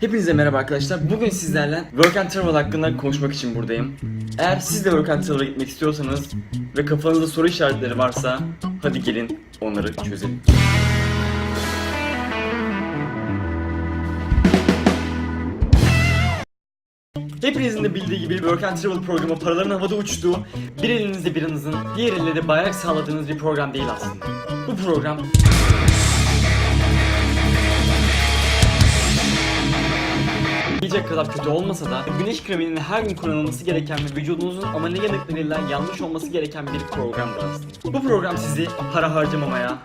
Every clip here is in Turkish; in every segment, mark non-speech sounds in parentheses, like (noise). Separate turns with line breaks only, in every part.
Hepinize merhaba arkadaşlar. Bugün sizlerle Work and Travel hakkında konuşmak için buradayım. Eğer siz de Work and Travel'a gitmek istiyorsanız ve kafanızda soru işaretleri varsa hadi gelin onları çözelim. Hepinizin de bildiği gibi Work and Travel programı paraların havada uçtuğu, bir elinizde birinizin, diğer elle de bayrak sağladığınız bir program değil aslında. Bu program Yiyecek kadar kötü olmasa da güneş kreminin her gün kullanılması gereken ve vücudunuzun amele yanıklarıyla yanlış olması gereken bir programdır aslında. Bu program sizi para harcamamaya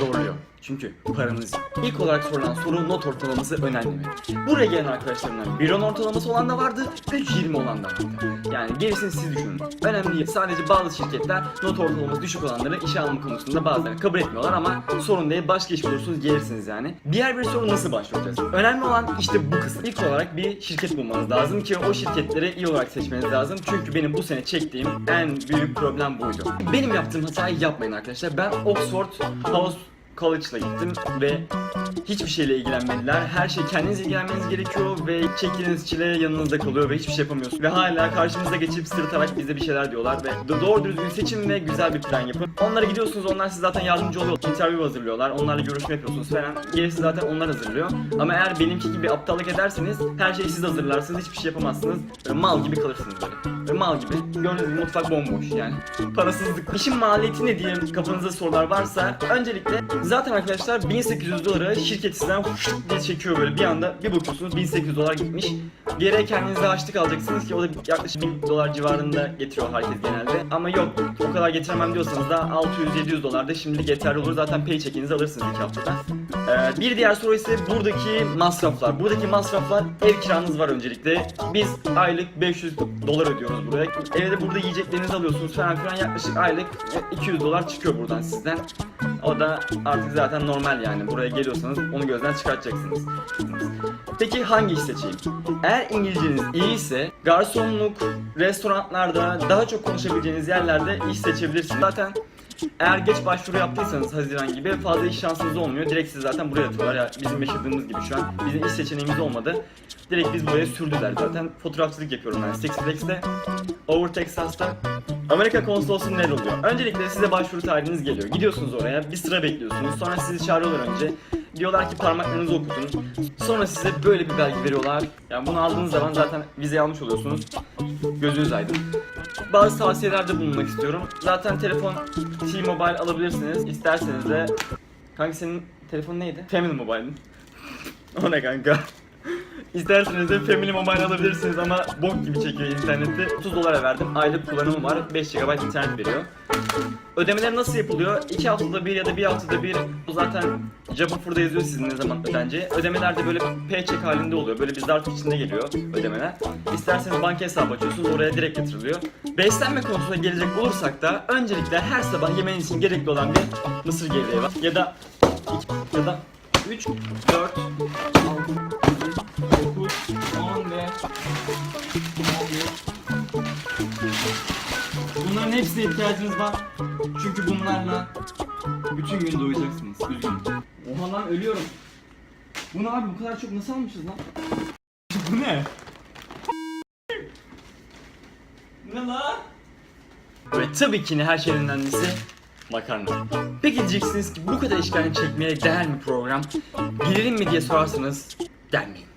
zorluyor. Çünkü paranız yok. İlk olarak sorulan soru not ortalaması önemli mi? Buraya gelen arkadaşlarımdan 1.10 ortalaması olan da vardı, 3.20 olan da vardı. Yani gerisini siz düşünün. Önemli değil. Sadece bazı şirketler not ortalaması düşük olanları işe alma konusunda bazıları kabul etmiyorlar ama sorun değil. Başka iş bulursunuz gelirsiniz yani. Diğer bir soru nasıl başvuracağız? Önemli olan işte bu kısım. İlk olarak bir şirket bulmanız lazım ki o şirketleri iyi olarak seçmeniz lazım. Çünkü benim bu sene çektiğim en büyük problem buydu. Benim yaptığım hatayı yapmayın arkadaşlar. Ben Oxford House College'la gittim ve hiçbir şeyle ilgilenmediler. Her şey kendiniz ilgilenmeniz gerekiyor ve çektiğiniz çile yanınızda kalıyor ve hiçbir şey yapamıyorsunuz. Ve hala karşımıza geçip sırıtarak bize bir şeyler diyorlar ve do- doğru düzgün seçin ve güzel bir plan yapın. Onlara gidiyorsunuz, onlar size zaten yardımcı oluyor. Interview hazırlıyorlar, onlarla görüşme yapıyorsunuz falan. Gerisi zaten onlar hazırlıyor. Ama eğer benimki gibi aptallık ederseniz her şeyi siz hazırlarsınız, hiçbir şey yapamazsınız. Böyle mal gibi kalırsınız böyle. Ve mal gibi. Gördüğünüz gibi mutfak bomboş yani. Parasızlık. İşin maliyeti ne diye kafanızda sorular varsa öncelikle zaten arkadaşlar 1800 dolara şirket sizden diye çekiyor böyle bir anda bir bakıyorsunuz 1800 dolar gitmiş. Geriye kendinize açlık alacaksınız ki o da yaklaşık 1000 dolar civarında getiriyor herkes genelde. Ama yok o kadar getiremem diyorsanız da 600-700 dolar da şimdilik yeterli olur. Zaten paycheck'inizi alırsınız 2 haftada. Ee, bir diğer soru ise buradaki masraflar. Buradaki masraflar ev kiranız var öncelikle. Biz aylık 500 dolar ödüyoruz buraya. Evde burada yiyeceklerinizi alıyorsunuz falan filan yaklaşık aylık 200 dolar çıkıyor buradan sizden. O da artık zaten normal yani. Buraya geliyorsanız onu gözden çıkartacaksınız. Peki hangi iş seçeyim? Eğer İngilizceniz iyi ise garsonluk, restoranlarda, daha çok konuşabileceğiniz yerlerde iş seçebilirsiniz. Zaten eğer geç başvuru yaptıysanız Haziran gibi fazla iş şansınız olmuyor. Direkt sizi zaten buraya atıyorlar. Ya bizim yaşadığımız gibi şu an. Bizim iş seçeneğimiz olmadı. Direkt biz buraya sürdüler zaten. Fotoğrafçılık yapıyorum ben. Six Flags'te, Over Texas'ta. Amerika konsolosluğu neler oluyor? Öncelikle size başvuru tarihiniz geliyor. Gidiyorsunuz oraya, bir sıra bekliyorsunuz. Sonra sizi çağırıyorlar önce. Diyorlar ki parmaklarınızı okutun. Sonra size böyle bir belge veriyorlar. Yani bunu aldığınız zaman zaten vize almış oluyorsunuz. Gözünüz aydın. Bazı tavsiyelerde bulunmak istiyorum. Zaten telefon T-Mobile alabilirsiniz. İsterseniz de... Kanka senin telefonun neydi? Family Mobile mi? (laughs) o ne kanka? (laughs) İsterseniz de Family Mobile alabilirsiniz ama bok gibi çekiyor interneti. 30 dolara verdim. Aylık kullanımı var. 5 GB internet veriyor. Ödemeler nasıl yapılıyor? 2 haftada bir ya da bir haftada bir bu zaten Job offer'da yazıyor sizin ne zaman ödeneceği. Ödemeler de böyle paycheck halinde oluyor. Böyle bir zarf içinde geliyor ödemeler. İsterseniz banka hesabı açıyorsunuz oraya direkt yatırılıyor. Beslenme konusuna gelecek olursak da öncelikle her sabah yemeniz için gerekli olan bir mısır gevreği var. Ya da 2 ya da 3, 4, 6, 7, 9, 10 ve Bunların hepsine ihtiyacınız var. Çünkü bunlarla bütün gün doyacaksınız. Üzgünüm. Oha lan ölüyorum. Bu ne abi bu kadar çok nasıl almışız lan? (laughs) bu ne? Bu ne lan? Ve tabii ki ne her şeyin önemlisi makarna. Peki diyeceksiniz ki bu kadar işkence çekmeye değer mi program? Girelim mi diye sorarsanız gelmeyin.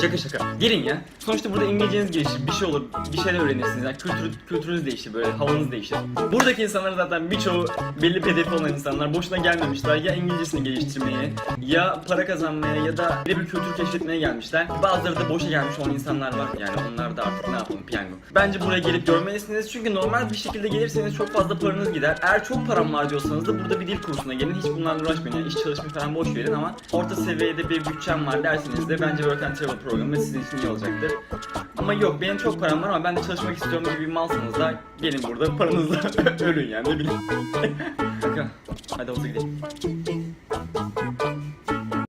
Şaka şaka. Gelin ya. Sonuçta burada İngilizceniz gelişir, bir şey olur, bir şeyler öğrenirsiniz. Yani kültür, kültürünüz değişir böyle, havanız değişir. Buradaki insanlar zaten birçoğu belli hedefi olan insanlar. Boşuna gelmemişler. Ya İngilizcesini geliştirmeye, ya para kazanmaya ya da belli bir kültür keşfetmeye gelmişler. Bazıları da boşa gelmiş olan insanlar var. Yani onlar da artık ne yapalım piyango. Bence buraya gelip görmelisiniz. Çünkü normal bir şekilde gelirseniz çok fazla paranız gider. Eğer çok param var diyorsanız da burada bir dil kursuna gelin. Hiç bunlarla uğraşmayın. Yani iş çalışmayı falan boş verin ama orta seviyede bir bütçem var derseniz de bence Work and Travel programı sizin için iyi olacaktır. Ama yok benim çok param var ama ben de çalışmak istiyorum gibi bir malsanız da gelin burada paranızla (laughs) ölün yani ne bileyim. Hadi havuza gidelim.